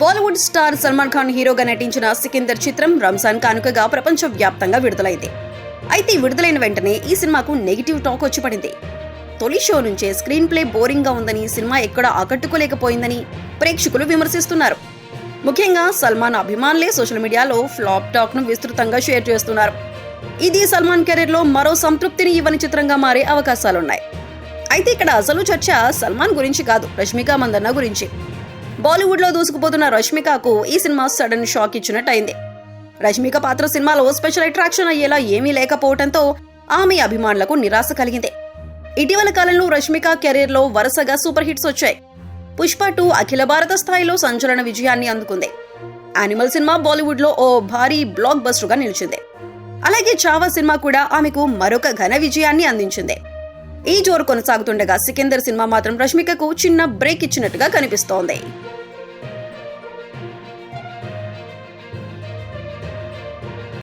Bollywood star Salman Khan హీరోగా నటించిన సికిందర్ చిత్రం రంజాన్ కానుకగా ప్రపంచవ్యాప్తంగా విడుదలైంది. అయితే విడుదలైన వెంటనే ఈ సినిమాకు నెగిటివ్ టాక్ వచ్చి పడింది తొలి షో నుంచే స్క్రీన్ ప్లే బోరింగ్గా ఉందని సినిమా ఎక్కడ ఆకట్టుకోలేకపోయిందని ప్రేక్షకులు విమర్శిస్తున్నారు. ముఖ్యంగా సల్మాన్ అభిమానులే సోషల్ మీడియాలో ఫ్లాప్ టాక్ను విస్తృతంగా షేర్ చేస్తున్నారు. ఇది సల్మాన్ కెరీర్లో మరో సంతృప్తిని ఇవ్వని చిత్రంగా మారే అవకాశాలున్నాయి. అయితే ఇక్కడ అసలు చర్చ సల్మాన్ గురించి కాదు రష్మిక మందన్న గురించి. బాలీవుడ్లో దూసుకుపోతున్న రష్మికకు ఈ సినిమా సడన్ షాక్ ఇచ్చినట్టు అయింది రష్మిక పాత్ర సినిమాలో స్పెషల్ అట్రాక్షన్ అయ్యేలా ఏమీ లేకపోవడంతో ఆమె అభిమానులకు నిరాశ కలిగింది. ఇటీవల కాలంలో రష్మిక కెరీర్లో వరుసగా సూపర్ హిట్స్ వచ్చాయి. పుష్ప టూ అఖిల భారత స్థాయిలో సంచలన విజయాన్ని అందుకుంది. యానిమల్ సినిమా బాలీవుడ్లో ఓ భారీ బ్లాక్ బస్టర్గా నిలిచింది. అలాగే చావా సినిమా కూడా ఆమెకు మరొక ఘన విజయాన్ని అందించింది. ఈ జోరు కొనసాగుతుండగా సికిందర్ సినిమా మాత్రం రష్మికకు చిన్న బ్రేక్ ఇచ్చినట్టుగా కనిపిస్తోంది.